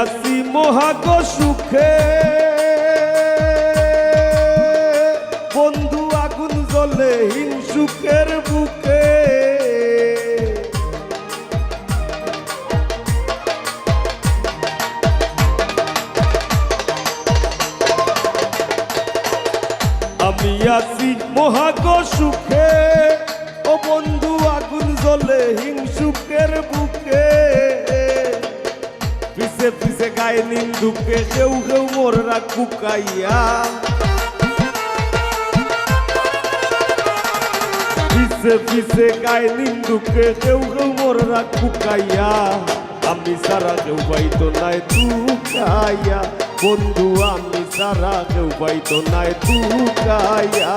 আছি মহাগ সুখে। বন্ধু আগুন জ্বলে হিংসুকের বুকে। আমি আছি মহাগ সুখে। ও বন্ধু আগুন জ্বলে হিংসুকের বুকে। পিছে পিছে গায়ে নিন্দুকে কেউ কেউ মোররা কুকাইয়া। পিছে পিছে গায়ে নিন্দুকে কেউ কেউ মোররা কুকাইয়া। আমি সারা কেউ পাইতো নাই তুকাইয়া বন্ধু, আমি সারা কেউ পাইতো নাই তুকাইয়া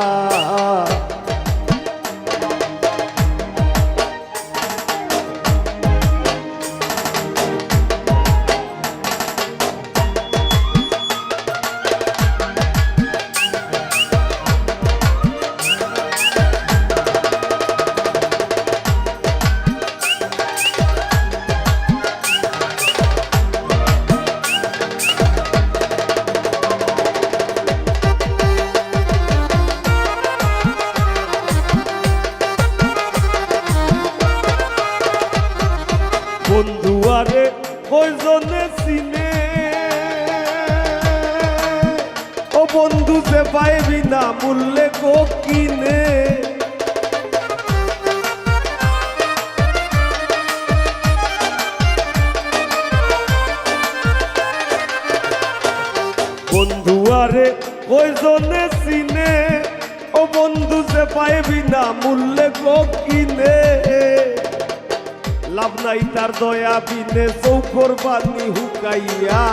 আরে কয়জনে চিনে। ও বন্ধু যে পাইবি না মূল্যে গো কিনে। বন্ধু আরে কয়জনে চিনে। ও বন্ধু যে পাইবি না মূল্যে গো কিনে। লাভ নাই তার দয়া বিনে চৌকর বানি হুকাইয়া।